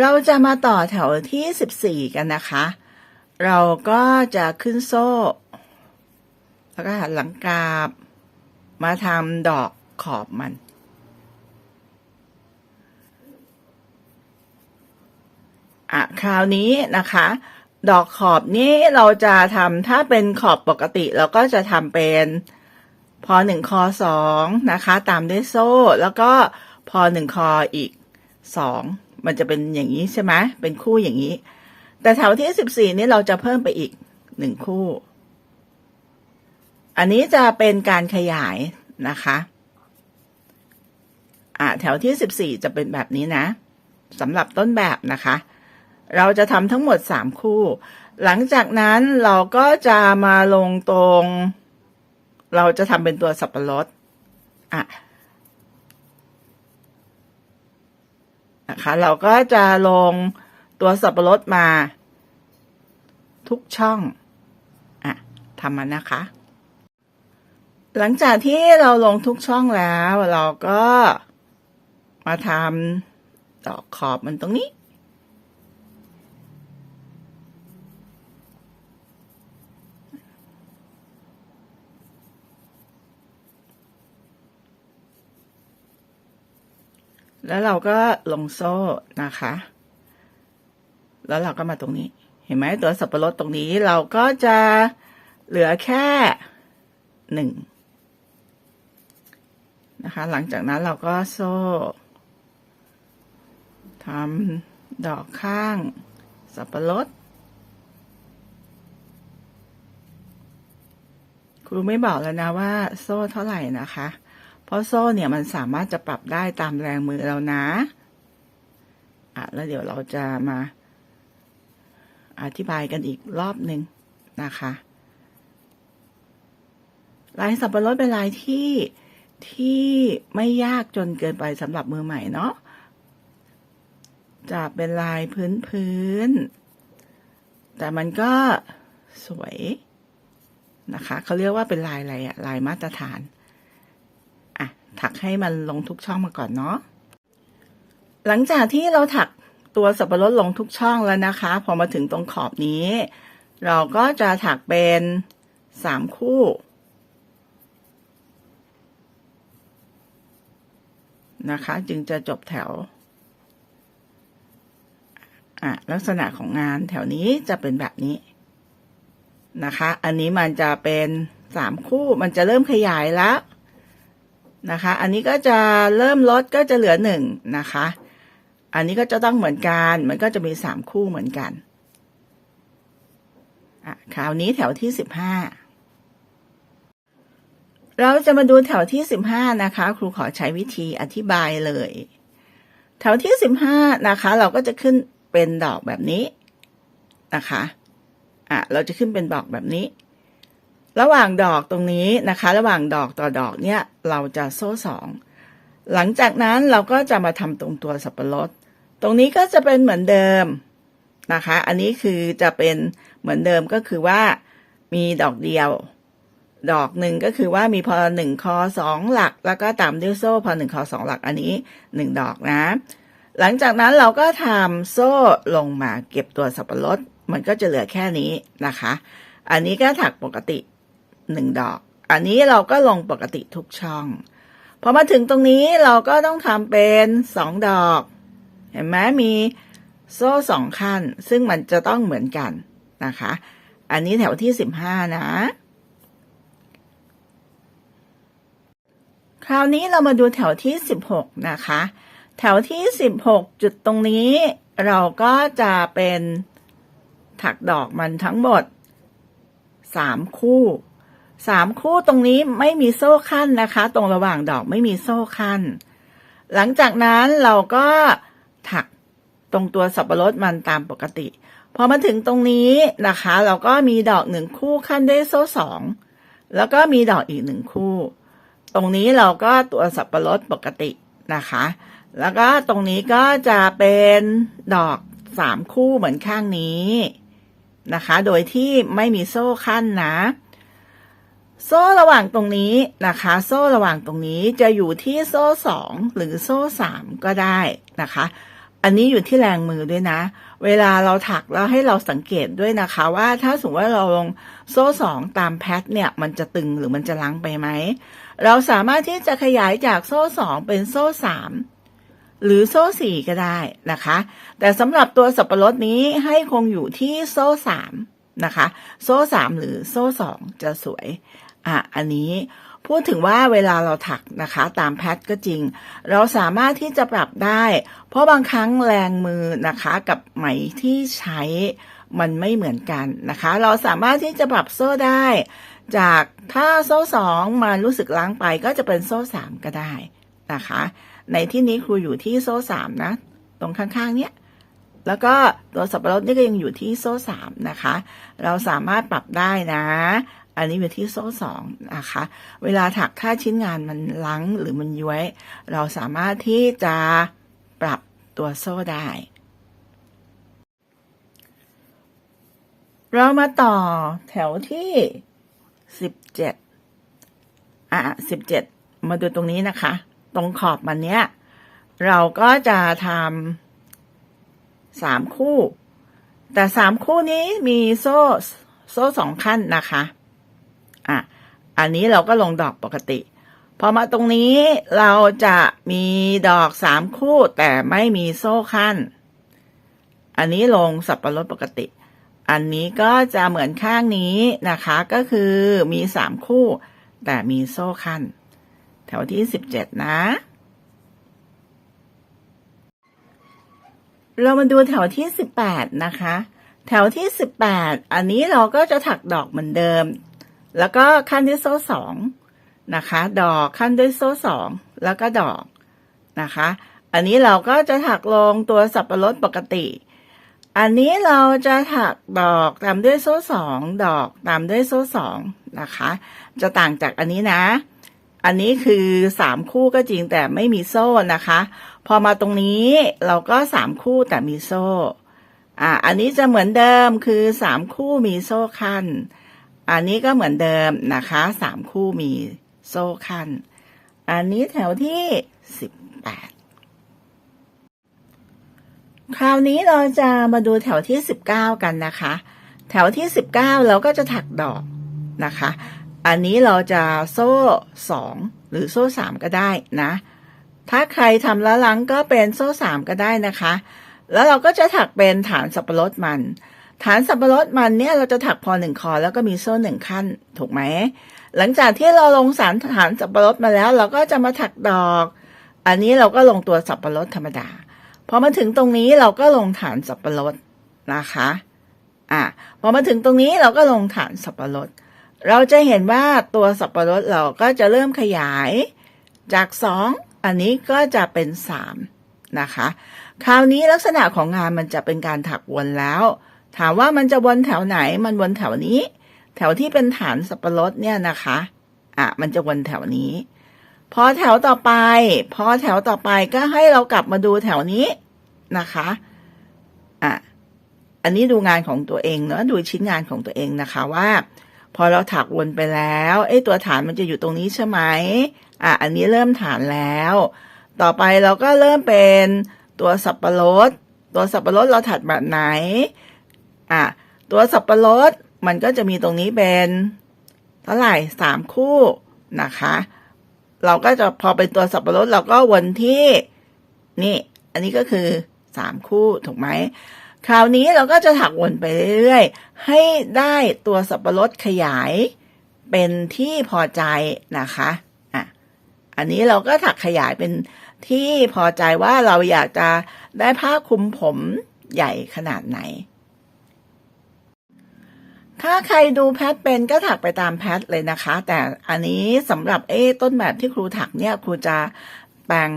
เราจะมาต่อแถวที่ 14 กันนะคะ เราก็จะขึ้นโซ่ แล้วก็หันหลังกราบ มาทำดอกขอบมัน อะ คราวนี้นะคะ ดอกขอบนี้เราจะทำถ้าเป็นขอบปกติ เราก็จะทำเป็นพอหนึ่งคอสองนะคะ ตามด้วยโซ่ แล้วก็พอหนึ่งคออีกสอง มันจะเป็นอย่างนี้ใช่ไหมเป็นคู่อย่างนี้ แต่แถวที่สิบสี่นี้เราจะเพิ่มไปอีกหนึ่งคู่ อันนี้จะเป็นการขยายนะคะอะแถวที่สิบสี่จะเป็นแบบนี้นะสำหรับต้นแบบนะคะ เราจะทำทั้งหมดสามคู่ หลังจากนั้นเราก็จะมาลงตรง เราจะทำเป็นตัวสับปะรดอะ นะคะ เราก็จะลงตัวสับปะรดมา ทุกช่องอะทำมันนะคะ หลังจากที่เราลงทุกช่องแล้ว เราก็มาทำดอกขอบมันตรงนี้ แล้วเราก็ลงโซ่นะคะ แล้วเราก็มาตรงนี้ เห็นไหมตัวสับปะรดตรงนี้เราก็จะเหลือแค่หนึ่งนะคะ หลังจากนั้นเราก็โซ่ทำดอกข้าง สับปะรดครูไม่บอกแล้วนะว่าโซ่เท่าไหร่นะคะ เพราะโซ่เนี่ยมันสามารถจะปรับได้ตามแรงมือเรานะอะแล้วเดี๋ยวเราจะมาอธิบายกันอีกรอบหนึ่งนะคะลายสับปะรดเป็นลายที่ที่ไม่ยากจนเกินไปสำหรับมือใหม่เนาะจะเป็นลายพื้นพื้น แต่มันก็สวยนะคะเขาเรียกว่าเป็นลายอะไรอะลายมาตรฐาน ถักให้มันลงทุกช่องมาก่อนเนาะหลังจากที่เราถักตัวสับปะรดลงทุกช่องแล้วนะคะ พอมาถึงตรงขอบนี้ เราก็จะถักเป็นสามคู่นะคะ จึงจะจบแถวอะลักษณะของงานแถวนี้จะเป็นแบบนี้นะคะ อันนี้มันจะเป็นสามคู่มันจะเริ่มขยายแล้ว นะคะ อันนี้ก็จะเริ่มลดก็จะเหลือหนึ่งนะคะ อันนี้ก็จะต้องเหมือนกัน มันก็จะมีสามคู่เหมือนกันอะคราวนี้แถวที่สิบห้าเราจะมาดูแถวที่สิบห้านะคะ ครูขอใช้วิธีอธิบายเลย แถวที่สิบห้านะคะ เราก็จะขึ้นเป็นดอกแบบนี้นะคะอะเราจะขึ้นเป็นดอกแบบนี้ ระหว่างดอกตรงนี้นะคะ ระหว่างดอกต่อดอกเนี่ยเราจะโซ่สองหลังจากนั้นเราก็จะมาทำตรงตัวสับปะรด ตรงนี้ก็จะเป็นเหมือนเดิมนะคะ อันนี้คือจะเป็นเหมือนเดิมก็คือว่ามีดอกเดียว ดอกหนึ่งก็คือว่ามีพอหนึ่งคอสองหลัก แล้วก็ตามด้วยโซ่พอหนึ่งคอสองหลักอันนี้หนึ่งดอกนะ หลังจากนั้นเราก็ทำโซ่ลงมาเก็บตัวสับปะรด มันก็จะเหลือแค่นี้นะคะ อันนี้ก็ถักปกติ หนึ่งดอก อันนี้เราก็ลงปกติทุกช่องพอมาถึงตรงนี้เราก็ต้องทำเป็นสองดอก เห็นไหมมีโซ่สองขั้น ซึ่งมันจะต้องเหมือนกันนะคะ อันนี้แถวที่สิบห้านะ คราวนี้เรามาดูแถวที่สิบหกนะคะ แถวที่สิบหกจุดตรงนี้ เราก็จะเป็นถักดอกมันทั้งหมดสามคู่ สามคู่ตรงนี้ไม่มีโซ่ขั้นนะคะ ตรงระหว่างดอกไม่มีโซ่ขั้น หลังจากนั้นเราก็ถักตรงตัวสับปะรดมันตามปกติ พอมาถึงตรงนี้นะคะ เราก็มีดอกหนึ่งคู่ขั้นด้วยโซ่สองแล้วก็มีดอกอีกหนึ่งคู่ ตรงนี้เราก็ตัวสับปะรดปกตินะคะ แล้วก็ตรงนี้ก็จะเป็นดอกสามคู่เหมือนข้างนี้นะคะ โดยที่ไม่มีโซ่ขั้นนะ โซ่ระหว่างตรงนี้นะคะ โซ่ระหว่างตรงนี้จะอยู่ที่โซ่สองหรือโซ่สามก็ได้นะคะ อันนี้อยู่ที่แรงมือด้วยนะ เวลาเราถักแล้วให้เราสังเกตด้วยนะคะ ว่าถ้าสมมติว่าเราลงโซ่สองตามแพทเนี่ย มันจะตึงหรือมันจะลังไปไหม เราสามารถที่จะขยายจากโซ่สองเป็นโซ่สามหรือโซ่สี่ก็ได้นะคะ แต่สำหรับตัวสับปะรดนี้ให้คงอยู่ที่โซ่สามนะคะ โซ่สามหรือโซ่สองจะสวย อะอันนี้พูดถึงว่าเวลาเราถักนะคะ ตามแพทก็จริง เราสามารถที่จะปรับได้ เพราะบางครั้งแรงมือนะคะกับไหมที่ใช้มันไม่เหมือนกันนะคะ เราสามารถที่จะปรับโซ่ได้ จากถ้าโซ่สองมารู้สึกล้างไปก็จะเป็นโซ่สามก็ได้นะคะ ในที่นี้ครูอยู่ที่โซ่สามนะ ตรงข้างๆเนี้ยแล้วก็ตัวสับปะรดนี่ก็ยังอยู่ที่โซ่สามนะคะ เราสามารถปรับได้นะ อันนี้อยู่ที่โซ่สองนะคะ เวลาถักถ้าชิ้นงานมันลังหรือมันย้วย เราสามารถที่จะปรับตัวโซ่ได้ เรามาต่อแถวที่สิบเจ็ดอะสิบเจ็ดมาดูตรงนี้นะคะ ตรงขอบมันเนี้ย เราก็จะทำสามคู่ แต่สามคู่นี้มีโซ่โซ่สองขั้นนะคะ อะอันนี้เราก็ลงดอกปกติ พอมาตรงนี้เราจะมีดอกสามคู่แต่ไม่มีโซ่ขั้น อันนี้ลงสับปะรดปกติ อันนี้ก็จะเหมือนข้างนี้นะคะ ก็คือมีสามคู่ แต่มีโซ่ขั้น แถวที่สิบเจ็ดนะ เรามาดูแถวที่สิบแปดนะคะ แถวที่สิบแปดอันนี้เราก็จะถักดอกเหมือนเดิม แล้วก็ขั้นด้วยโซ่สองนะคะ ดอกขั้นด้วยโซ่สองแล้วก็ดอกนะคะ อันนี้เราก็จะถักลงตัวสับปะรดปกติ อันนี้เราจะถักดอกตามด้วยโซ่สองดอกตามด้วยโซ่สองนะคะ จะต่างจากอันนี้นะ อันนี้คือสามคู่ก็จริงแต่ไม่มีโซ่นะคะ พอมาตรงนี้เราก็สามคู่แต่มีโซ่อ่าอันนี้จะเหมือนเดิมคือสามคู่มีโซ่ขั้น อันนี้ก็เหมือนเดิมนะคะสามคู่มีโซ่ขั้น อันนี้แถวที่สิบแปดคราวนี้เราจะมาดูแถวที่สิบเก้ากันนะคะ แถวที่สิบเก้าเราก็จะถักดอกนะคะ อันนี้เราจะโซ่สองหรือโซ่สามก็ได้นะ ถ้าใครทำแล้วลังก็เป็นโซ่สามก็ได้นะคะ แล้วเราก็จะถักเป็นฐานสับปะรดมัน ฐานสับปะรดมันเนี่ยเราจะถักพอหนึ่งคอแล้วก็มีโซ่หนึ่งขั้น ถูกไหม หลังจากที่เราลงสารฐานสับปะรดมาแล้ว เราก็จะมาถักดอก อันนี้เราก็ลงตัวสับปะรดธรรมดาพอมาถึงตรงนี้เราก็ลงฐานสับปะรดนะคะอะพอมาถึงตรงนี้เราก็ลงฐานสับปะรดเราจะเห็นว่าตัวสับปะรดเราก็จะเริ่มขยายจากสองอันนี้ก็จะเป็นสามนะคะ คราวนี้ลักษณะของงานมันจะเป็นการถักวนแล้ว ถามว่ามันจะวนแถวไหน มันวนแถวนี้ แถวที่เป็นฐานสับปะรดเนี่ยนะคะ อะ มันจะวนแถวนี้ พอแถวต่อไป พอแถวต่อไปก็ให้เรากลับมาดูแถวนี้นะคะ อะ อันนี้ดูงานของตัวเองเนอะดูชิ้นงานของตัวเองนะคะว่า พอเราถักวนไปแล้ว ไอ้ตัวฐานมันจะอยู่ตรงนี้ใช่ไหมอะ อันนี้เริ่มฐานแล้ว ต่อไปเราก็เริ่มเป็นตัวสับปะรด ตัวสับปะรดเราถัดแบบไหน อะตัวสับปะรดมันก็จะมีตรงนี้เป็นเท่าไหร่สามคู่นะคะ เราก็จะพอเป็นตัวสับปะรดเราก็วนที่นี่ อันนี้ก็คือสามคู่ถูกไหมคราวนี้เราก็จะถักวนไปเรื่อยๆ ให้ได้ตัวสับปะรดขยายเป็นที่พอใจนะคะอะอันนี้เราก็ถักขยายเป็นที่พอใจว่าเราอยากจะได้ผ้าคลุมผมใหญ่ขนาดไหน ถ้าใครดูแพทเป็นก็ถักไปตามแพทเลยนะคะ แต่อันนี้สำหรับเอ้ต้นแบบที่ครูถักเนี่ยครูจะแปลง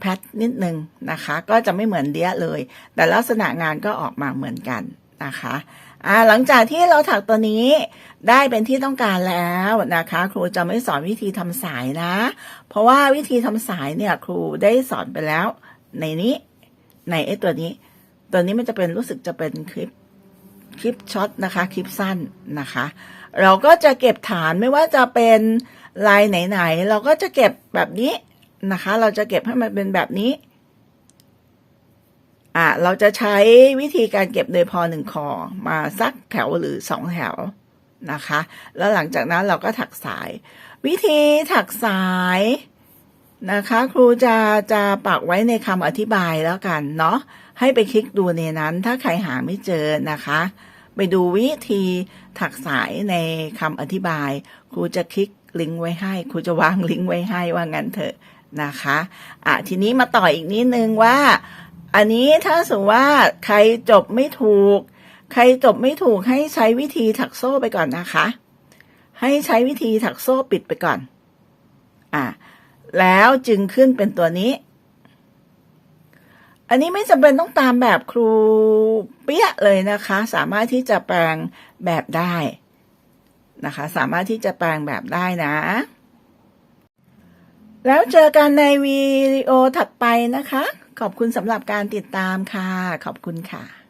แพทนิดนึงนะคะ ก็จะไม่เหมือนเดียเลย แต่ลักษณะงานก็ออกมาเหมือนกันนะคะอ่าหลังจากที่เราถักตัวนี้ได้เป็นที่ต้องการแล้วนะคะ ครูจะไม่สอนวิธีทำสายนะ เพราะว่าวิธีทำสายเนี่ยครูได้สอนไปแล้ว ในนี้ในไอ้ตัวนี้ ตัวนี้มันจะเป็นรู้สึกจะเป็นคลิป คลิปช็อตนะคะ คลิปสั้นนะคะ เราก็จะเก็บฐานไม่ว่าจะเป็นลายไหนๆเราก็จะเก็บแบบนี้นะคะ เราจะเก็บให้มันเป็นแบบนี้อะเราจะใช้วิธีการเก็บโดยพอหนึ่งคอมาสักแถวหรือสองแถวนะคะ แล้วหลังจากนั้นเราก็ถักสาย วิธีถักสาย นะคะ ครูจะจะปักไว้ในคำอธิบายแล้วกันเนาะให้ไปคลิกดูในนั้น ถ้าใครหาไม่เจอนะคะ ไปดูวิธีถักสายในคำอธิบาย ครูจะคลิกลิงก์ไว้ให้ ครูจะวางลิงก์ไว้ให้ว่างั้นเถอะนะคะอะทีนี้มาต่ออีกนิดนึงว่า อันนี้ถ้าสมมติว่าใครจบไม่ถูก ใครจบไม่ถูกให้ใช้วิธีถักโซ่ไปก่อนนะคะ ให้ใช้วิธีถักโซ่ปิดไปก่อน อะ แล้วจึงขึ้นเป็นตัวนี้ อันนี้ไม่จำเป็นต้องตามแบบครูเปี้ยเลยนะคะ สามารถที่จะแปลงแบบได้นะคะ สามารถที่จะแปลงแบบได้นะ แล้วเจอกันในวิดีโอถัดไปนะคะ ขอบคุณสำหรับการติดตามค่ะ ขอบคุณค่ะ